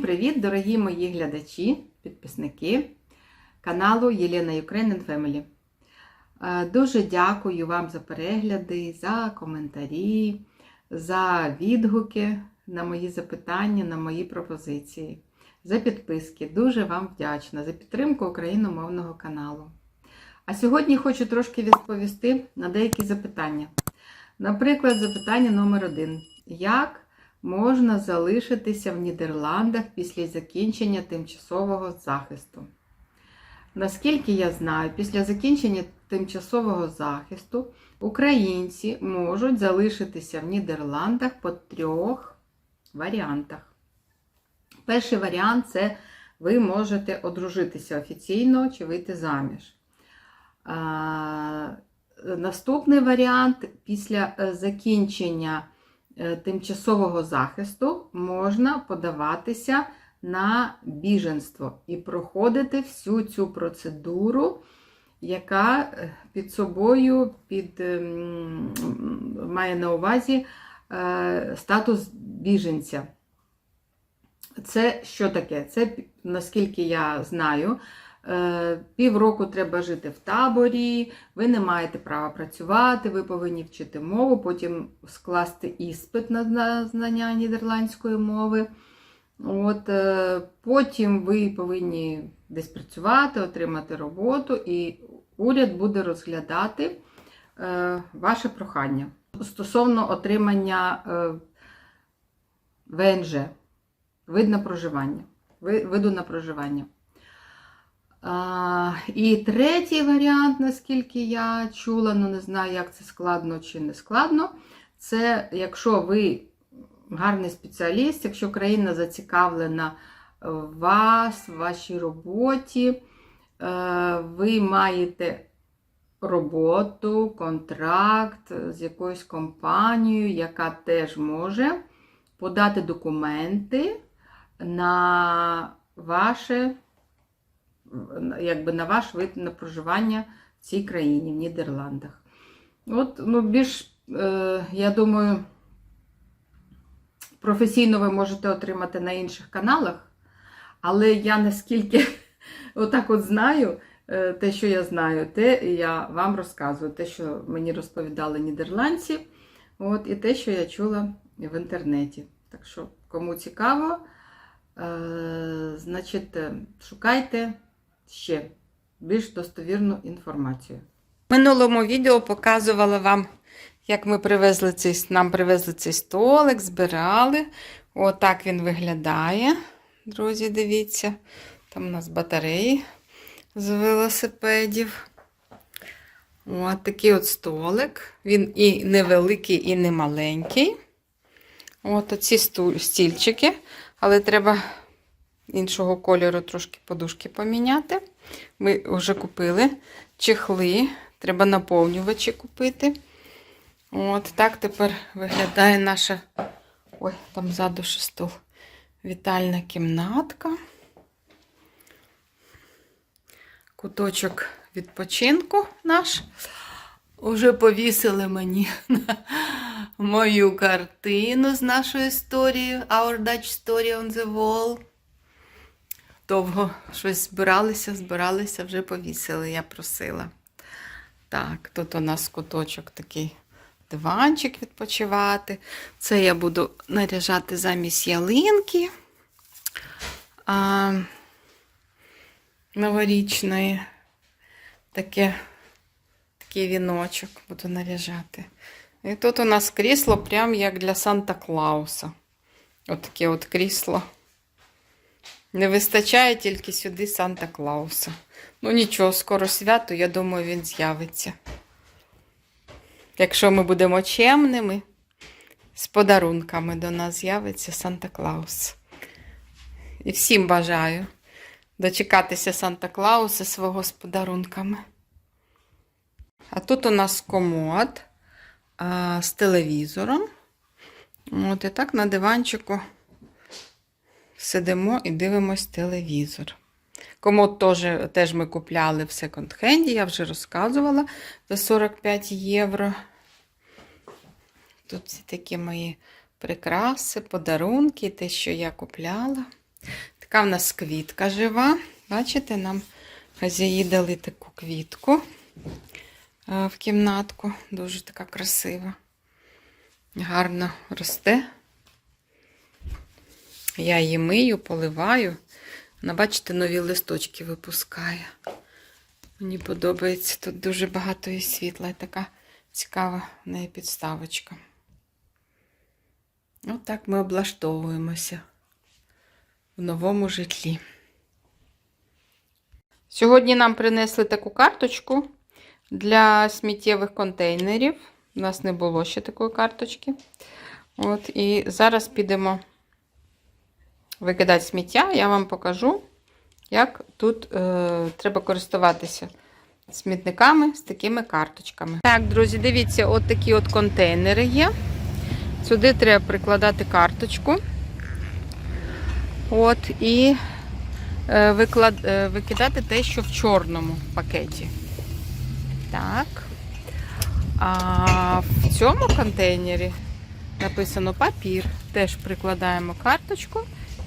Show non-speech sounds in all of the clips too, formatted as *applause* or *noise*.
привіт, дорогі мої глядачі, підписники каналу Єлена Ukrainian Family. Е, Дуже дякую вам за перегляди, за коментарі, за відгуки на мої запитання, на мої пропозиції, за підписки. Дуже вам вдячна за підтримку україномовного каналу. А сьогодні хочу трошки відповісти на деякі запитання. Наприклад, запитання номер один. Як можна залишитися в Нідерландах після закінчення тимчасового захисту? Наскільки я знаю, після закінчення тимчасового захисту українці можуть залишитися в Нідерландах по трьох варіантах. Перший варіант це ви можете одружитися офіційно чи вийти заміж. Наступний варіант після е, закінчення тимчасового захисту можна подаватися на біженство і проходити всю цю процедуру, яка е, під собою під, ем, має на увазі е, статус біженця. Це що таке? Це, наскільки я знаю, е, півроку треба жити в таборі, ви не маєте права працювати, ви повинні вчити мову, потім скласти іспит на знання нідерландської мови. От, е, Потім ви повинні десь працювати, отримати роботу, і уряд буде розглядати е, ваше прохання стосовно отримання е, ВНЖ, вид на проживання, виду на проживання. А, І третій варіант, наскільки я чула, ну не знаю, як це складно чи не складно, це якщо ви гарний спеціаліст, якщо країна зацікавлена в вас, в вашій роботі, ви маєте роботу, контракт з якоюсь компанією, яка теж може подати документи на ваше, якби на ваш вид на проживання в цій країні, в Нідерландах. От, ну, більш, е, я думаю, професійно ви можете отримати на інших каналах, але я наскільки *laughs* отак от знаю, те, що я знаю, те я вам розказую, те, що мені розповідали нідерландці, от, і те, що я чула в інтернеті. Так що, кому цікаво, е, значить, шукайте ще більш достовірну інформацію. В минулому відео показувала вам, як ми привезли цей, нам привезли цей столик, збирали. Отак він виглядає. Друзі, дивіться. Там у нас батареї з велосипедів. От такий от столик. Він і невеликий, і не маленький. От оці стільчики, але треба іншого кольору трошки подушки поміняти. Ми вже купили чехли, треба наповнювачі купити. От так тепер виглядає наша. Ой, там ззаду ще стол. Вітальна кімнатка. Куточок відпочинку наш. Уже повісили мені *laughs* мою картину з нашою історією. Our Dutch Story on the Wall. Довго щось збиралися, збиралися, вже повісили, я просила. Так, тут у нас куточок такий диванчик відпочивати. Це я буду наряжати замість ялинки. А, новорічної. Таке, такий віночок буду наряжати. І тут у нас крісло, прям як для Санта Клауса. Отаке от, от крісло. Не вистачає тільки сюди Санта Клауса. Ну нічого, скоро свято, я думаю, він з'явиться. Якщо ми будемо чемними, з подарунками до нас з'явиться Санта Клаус. І всім бажаю дочекатися Санта Клауса свого з подарунками. А тут у нас комод а, з телевізором. От і так на диванчику сидимо і дивимось телевізор. Комод теж, теж ми купляли в секонд-хенді, я вже розказувала за 45 євро. Тут всі такі мої прикраси, подарунки, те, що я купляла. Така в нас квітка жива. Бачите, нам хазяї дали таку квітку е, в кімнатку. Дуже така красива. Гарно росте. Я її мию, поливаю. Вона, бачите, нові листочки випускає. Мені подобається. Тут дуже багато і світла. І така цікава в неї підставочка. Отак ми облаштовуємося в новому житлі. Сьогодні нам принесли таку карточку для сміттєвих контейнерів. У нас не було ще такої карточки. От, і зараз підемо викидати сміття. Я вам покажу, як тут е, треба користуватися смітниками з такими карточками. Так, друзі, дивіться, от такі от контейнери є. Сюди треба прикладати карточку. От, і е, виклад, е, викидати те, що в чорному пакеті. Так. А в цьому контейнері написано папір. Теж прикладаємо карточку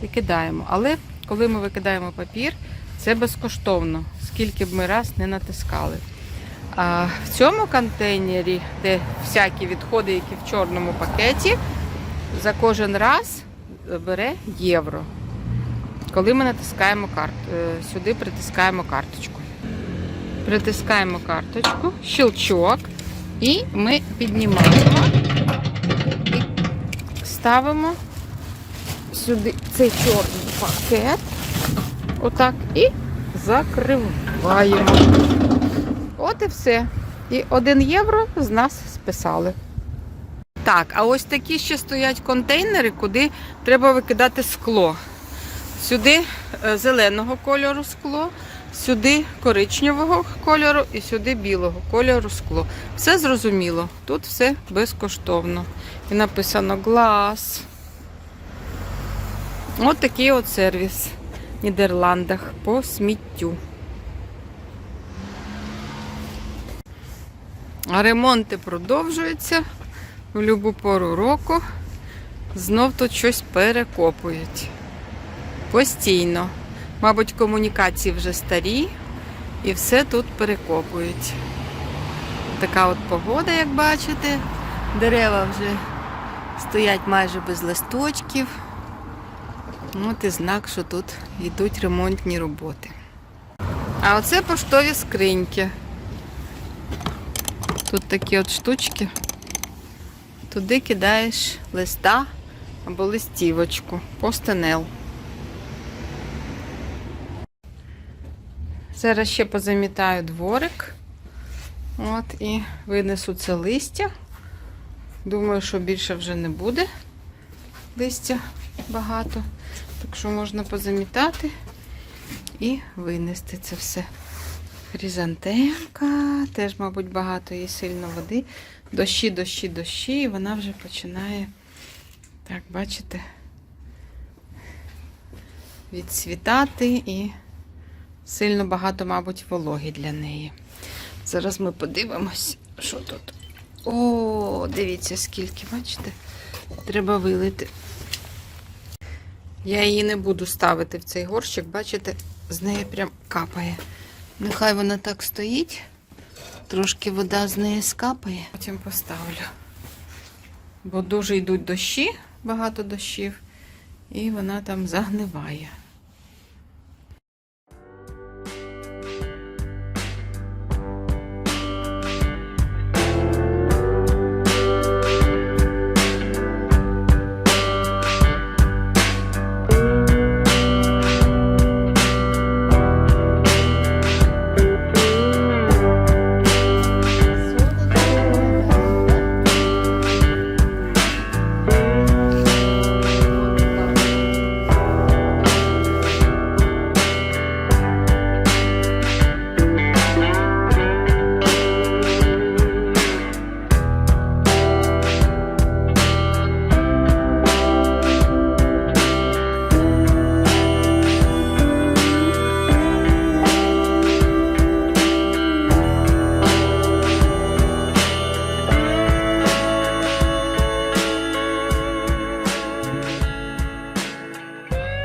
і. Але коли ми викидаємо папір, це безкоштовно, скільки б ми раз не натискали. А в цьому контейнері, де всякі відходи, які в чорному пакеті, за кожен раз бере євро. Коли ми натискаємо карт, е, сюди притискаємо карточку. Притискаємо карточку, щелчок, і ми піднімаємо і ставимо сюди цей чорний пакет. Отак і закриваємо. От і все. І 1 євро з нас списали. Так, а ось такі ще стоять контейнери, куди треба викидати скло. Сюди е, зеленого кольору скло, сюди коричневого кольору і сюди білого кольору скло. Все зрозуміло. Тут все безкоштовно. І написано глаз. От такий от сервіс в Нідерландах по сміттю. А ремонти продовжуються в будь-яку пору року. Знов тут щось перекопують. Постійно. Мабуть, комунікації вже старі і все тут перекопують. Така от погода, як бачите. Дерева вже стоять майже без листочків. От і знак, що тут йдуть ремонтні роботи. А оце поштові скриньки. Тут такі от штучки. Туди кидаєш листа або листівочку, постенел. Зараз ще позамітаю дворик. От, і винесу це листя. Думаю, що більше вже не буде листя багато. Так що можна позамітати і винести це все. Хризантемка, теж, мабуть, багато їй сильно води. Дощі, дощі, дощі, і вона вже починає, так, бачите, відцвітати і сильно багато, мабуть, вологи для неї. Зараз ми подивимось, що тут. О, дивіться, скільки, бачите? Треба вилити. Я її не буду ставити в цей горщик, бачите, з неї прям капає. Нехай вона так стоїть, трошки вода з неї скапає, потім поставлю. Бо дуже йдуть дощі, багато дощів, і вона там загниває.